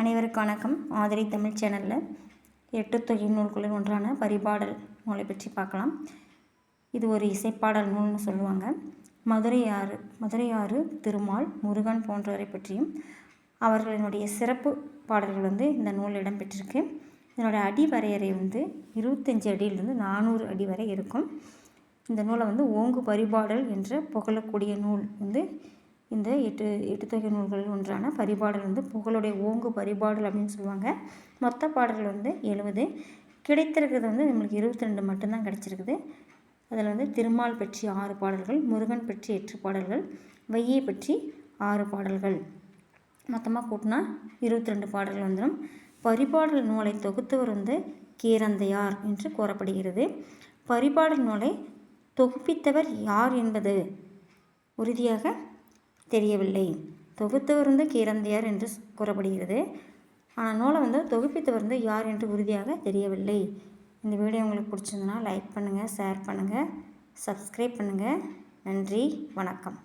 அனைவருக்கும் வணக்கம். ஆதிரை தமிழ் சேனலில் எட்டு தொகை நூல்களில் ஒன்றான பரிபாடல் நூலை பற்றி பார்க்கலாம். இது ஒரு இசைப்பாடல் நூல்னு சொல்லுவாங்க. மதுரையாறு மதுரையாறு திருமால் முருகன் போன்றவரை பற்றியும் அவர்களினுடைய சிறப்பு பாடல்கள் வந்து இந்த நூல் இடம்பெற்றிருக்கு. இதனோட அடிவரையறை வந்து இருபத்தஞ்சி அடியிலிருந்து நானூறு அடி வரை இருக்கும். இந்த நூலை வந்து ஓங்கு பரிபாடல் என்ற புகழக்கூடிய நூல் வந்து இந்த எட்டு எட்டுத்தொகை நூல்களில் ஒன்றான பரிபாடல் வந்து புகழுடைய ஓங்கு பரிபாடல் அப்படின்னு சொல்லுவாங்க. மொத்த பாடல்கள் வந்து எழுபது கிடைத்திருக்கிறது வந்து நம்மளுக்கு இருபத்தி ரெண்டு மட்டும்தான் கிடச்சிருக்குது. அதில் வந்து திருமால் பற்றி ஆறு பாடல்கள் முருகன் பற்றி எட்டு பாடல்கள் வையை பற்றி ஆறு பாடல்கள். மொத்தமாக கூட்டினா இருபத்தி ரெண்டு பாடல்கள் வந்துடும் பரிபாடல் நூலை தொகுத்தவர் வந்து கீரந்தையார் என்று கூறப்படுகிறது. பரிபாடல் நூலை தொகுப்பித்தவர் யார் என்பது உறுதியாக தெரியவில்லை. தொகுத்தவர் வந்து கீரந்தையார் என்று கூறப்படுகிறது. ஆனால் நூலை வந்து தொகுப்பித்தவர் வந்து யார் என்று உறுதியாக தெரியவில்லை. இந்த வீடியோ உங்களுக்கு பிடிச்சிருந்தனா லைக் பண்ணுங்கள் ஷேர் பண்ணுங்கள் சப்ஸ்கிரைப் பண்ணுங்கள் நன்றி வணக்கம்.